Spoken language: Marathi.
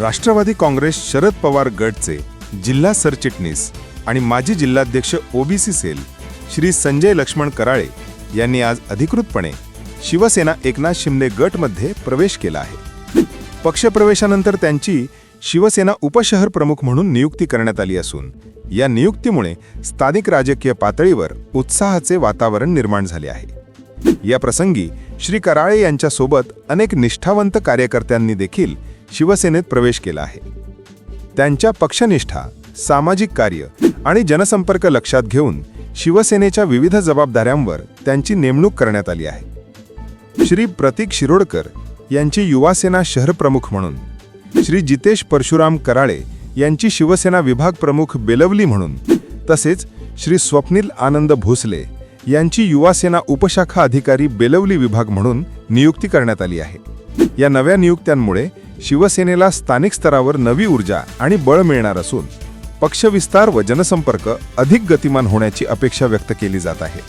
राष्ट्रवादी काँग्रेस शरद पवार गटचे जिल्हा सरचिटणीस आणि माजी जिल्हाध्यक्ष ओबीसी सेल श्री संजय लक्ष्मण कराळे यांनी आज अधिकृतपणे शिवसेना एकनाथ शिंदे गटमध्ये प्रवेश केला आहे. पक्षप्रवेशानंतर त्यांची शिवसेना उपशहर प्रमुख म्हणून नियुक्ती करण्यात आली असून या नियुक्तीमुळे स्थानिक राजकीय पातळीवर उत्साहाचे वातावरण निर्माण झाले आहे. या प्रसंगी श्री कराळे यांच्यासोबत अनेक निष्ठावंत कार्यकर्त्यांनी देखील शिवसेनेत प्रवेश केला आहे. त्यांच्या पक्षनिष्ठा सामाजिक कार्य आणि जनसंपर्क लक्षात घेऊन शिवसेनेच्या विविध जबाबदाऱ्यांवर त्यांची नेमणूक करण्यात आली आहे. श्री प्रतीक शिरोडकर यांची युवासेना शहर प्रमुख म्हणून श्री जितेश परशुराम कराळे यांची शिवसेना विभाग प्रमुख बेलवली म्हणून तसेच श्री स्वप्नील आनंद भोसले यांची युवासेना उपशाखा अधिकारी बेलवली विभाग म्हणून नियुक्ती करण्यात आली आहे. या नव्या नियुक्त्यांमुळे शिवसेनेला स्थानिक स्तरावर नवी ऊर्जा आणि बळ मिळणार असून पक्षविस्तार व जनसंपर्क अधिक गतिमान होण्याची अपेक्षा व्यक्त केली जात आहे.